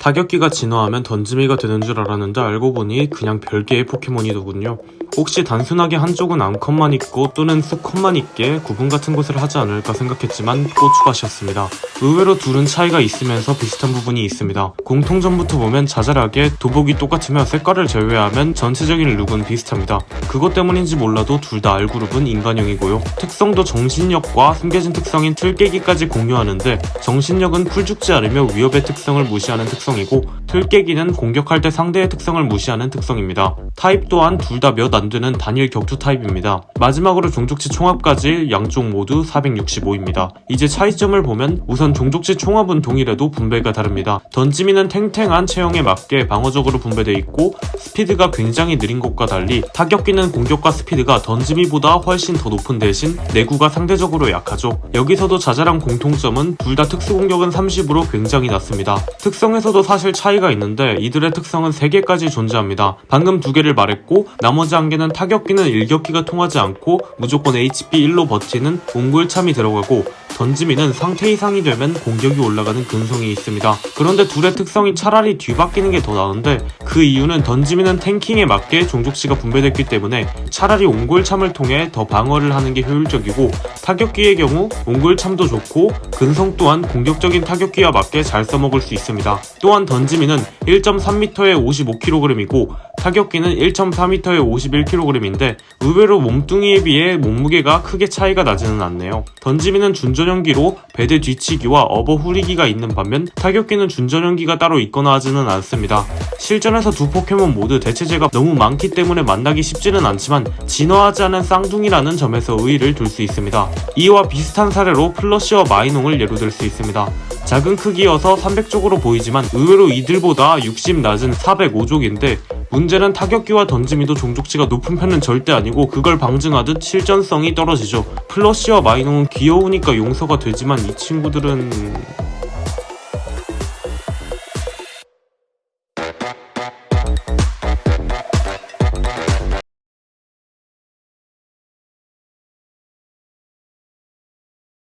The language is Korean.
타격기가 진화하면 던지미가 되는 줄 알았는데 알고 보니 그냥 별개의 포켓몬이더군요. 혹시 단순하게 한쪽은 암컷만 있고 또는 수컷만 있게 구분 같은 것을 하지 않을까 생각했지만 꼬추밭이었습니다. 의외로 둘은 차이가 있으면서 비슷한 부분이 있습니다. 공통점부터 보면 자잘하게 도복이 똑같으며 색깔을 제외하면 전체적인 룩은 비슷합니다. 그것 때문인지 몰라도 둘 다 R그룹은 인간형이고요. 특성도 정신력과 숨겨진 특성인 틀깨기까지 공유하는데 정신력은 풀 죽지 않으며 위협의 특성을 무시하는 특성이고 틀깨기는 공격할 때 상대의 특성을 무시하는 특성입니다. 타입 또한 둘 다 몇 안 되는 단일 격투 타입입니다. 마지막으로 종족치 총합까지 양쪽 모두 465입니다. 이제 차이점을 보면 우선 종족치 총합은 동일해도 분배가 다릅니다. 던지미는 탱탱한 체형에 맞게 방어적으로 분배되어 있고 스피드가 굉장히 느린 것과 달리 타격기는 공격과 스피드가 던지미보다 훨씬 더 높은 대신 내구가 상대적으로 약하죠. 여기서도 자잘한 공통점은 둘 다 특수 공격은 30으로 굉장히 낮습니다. 특성에서도 사실 차이 가 있는데 이들의 특성은 3개까지 존재합니다. 방금 두 개를 말했고 나머지 한 개는 타격기는 일격기가 통하지 않고 무조건 HP 1로 버티는 옹골참이 들어가고 던지미는 상태 이상이 되면 공격이 올라가는 근성이 있습니다. 그런데 둘의 특성이 차라리 뒤바뀌는 게 더 나은데 그 이유는 던지미는 탱킹에 맞게 종족치가 분배됐기 때문에 차라리 옹골참을 통해 더 방어를 하는 게 효율적이고 타격기의 경우 옹골참도 좋고 근성 또한 공격적인 타격기와 맞게 잘 써먹을 수 있습니다. 또한 던지미는 1.3m에 55kg이고 타격기는 1.4m에 51kg인데 의외로 몸뚱이에 비해 몸무게가 크게 차이가 나지는 않네요. 던지미는 준전용기로 배대 뒤치기와 어버 후리기가 있는 반면 타격기는 준전용기가 따로 있거나 하지는 않습니다. 실전에서 두 포켓몬 모두 대체제가 너무 많기 때문에 만나기 쉽지는 않지만 진화하지 않은 쌍둥이라는 점에서 의의를 둘 수 있습니다. 이와 비슷한 사례로 플러시와 마이농을 예로 들 수 있습니다. 작은 크기여서 300쪽으로 보이지만 의외로 이들보다 60 낮은 405족인데 문제는 타격기와 던지미도 종족치가 높은 편은 절대 아니고 그걸 방증하듯 실전성이 떨어지죠. 플러시와 마이농은 귀여우니까 용서가 되지만 이 친구들은